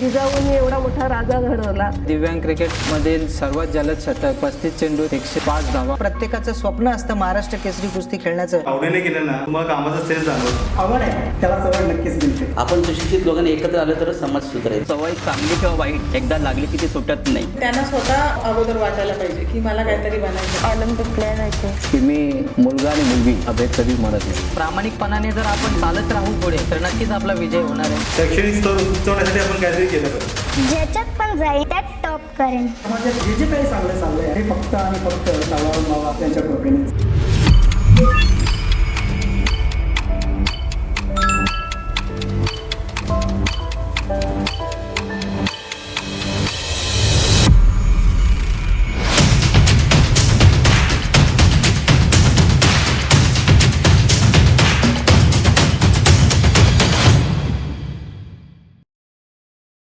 जिजाऊनी एवढा मोठा राजा घडवला. दिव्यांग क्रिकेटमधील सर्वात जलद शतक पस्तीस चेंडू एकशे पाच धावा. प्रत्येकाचं स्वप्न असतं महाराष्ट्र केसरी कुस्ती खेळण्याचं. आवडीने केलं ना तुम्हाला कामाचा सेन्स जाणवतो. आवड आहे त्याला सवय नक्कीच दिलते आपण सुशिक्षित लोकांनी एकत्र आलं तरच समाज सुधारेल. सवय चांगली किंवा वाईट एकदा लागली की ती सुटत नाही. त्यांना स्वतः अगोदर वाटायला पाहिजे की मला काहीतरी बनायचं ऑलिम्पिक प्लेअर आहे की मी मुलगा आणि मुलगी अभेद कधी म्हणत नाही. प्रामाणिकपणाने जर आपण चालत राहू पुढे तर नक्कीच आपला विजय होणार आहे. शैक्षणिक स्तर उंचवण्यासाठी आपण काहीतरी केलं पाहिजे. ज्याच्यात पण जाईल त्यात टॉप करेन. समाजात जे जे काही चांगलं चाललंय हे फक्त आणि फक्त मावा त्यांच्या कृपेने